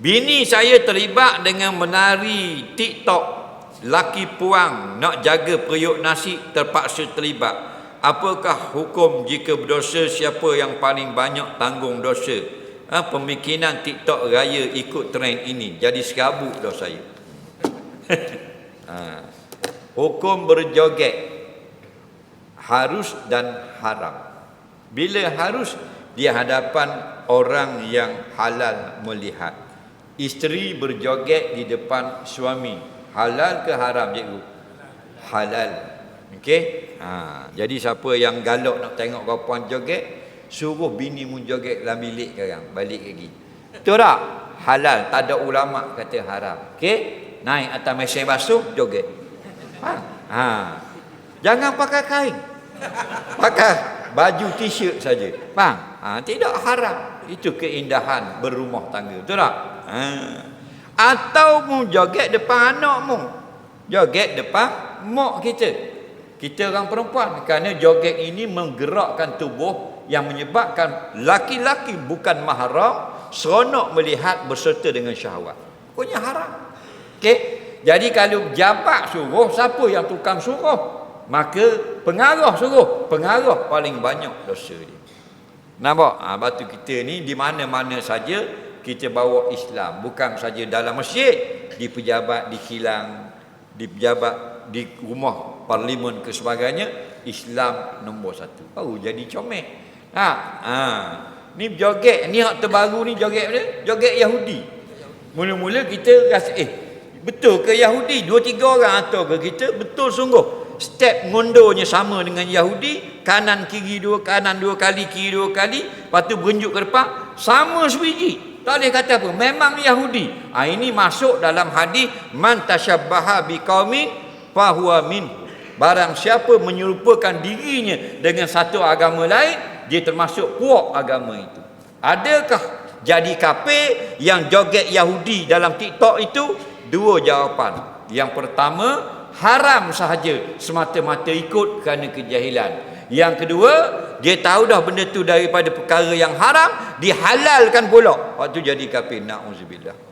Bini saya terlibat dengan menari TikTok. Laki puang nak jaga periuk nasi terpaksa terlibat. Apakah hukum jika berdosa siapa yang paling banyak tanggung dosa? Ha, pemikiran TikTok raya ikut trend ini. Jadi serabut dah saya. ha. Hukum berjoget harus dan haram. Bila harus di hadapan orang yang halal melihat. Isteri berjoget di depan suami. Halal ke haram cikgu? Halal. Okey? Ha, jadi siapa yang galak nak tengok kau puan joget, suruh bini mu joget dalam bilik sekarang, balik lagi. Betul tak? Halal, tak ada ulama kata haram. Okey? Naik atas mesin basuh joget. Ha. ha. Jangan pakai kain. Pakai baju t-shirt saja. Faham? Ha, tidak haram. Itu keindahan berumah tangga. Betul tak? Ha. Atau mu joget depan anak mu. Joget depan mak kita. Kita orang perempuan. Kerana joget ini menggerakkan tubuh yang menyebabkan laki-laki bukan mahram seronok melihat berserta dengan syahwat. Pokoknya haram. Okey. Jadi kalau jabat suruh, siapa yang tukang suruh? Maka pengarah suruh. Pengarah paling banyak dosa dia. Nampak? Ha, batu kita ni di mana-mana saja kita bawa Islam. Bukan saja dalam masjid, di pejabat, di kilang, di pejabat, di rumah parlimen ke sebagainya. Islam nombor satu. Oh, jadi comel. Ha, ha. Ni joget, ni hak terbaru ni joget mana? Joget Yahudi. Mula-mula kita rasa, eh, betul ke Yahudi? Dua tiga orang atau ke kita? Betul sungguh step ngundurnya sama dengan Yahudi kanan kiri dua kanan dua kali kiri dua kali lepas tu berenjuk ke depan sama sebiji. Tak boleh kata apa memang Yahudi. Ha, ini masuk dalam hadis man tasyabbaha biqaumin fahuwa min. Barang siapa menyerupakan dirinya dengan satu agama lain dia termasuk puak agama itu. Adakah jadi kafir yang joget Yahudi dalam TikTok itu? Dua jawapan. Yang pertama haram sahaja semata-mata ikut kerana kejahilan. Yang kedua, dia tahu dah benda tu daripada perkara yang haram, dihalalkan pula. Waktu jadi kafir, na'udzubillah.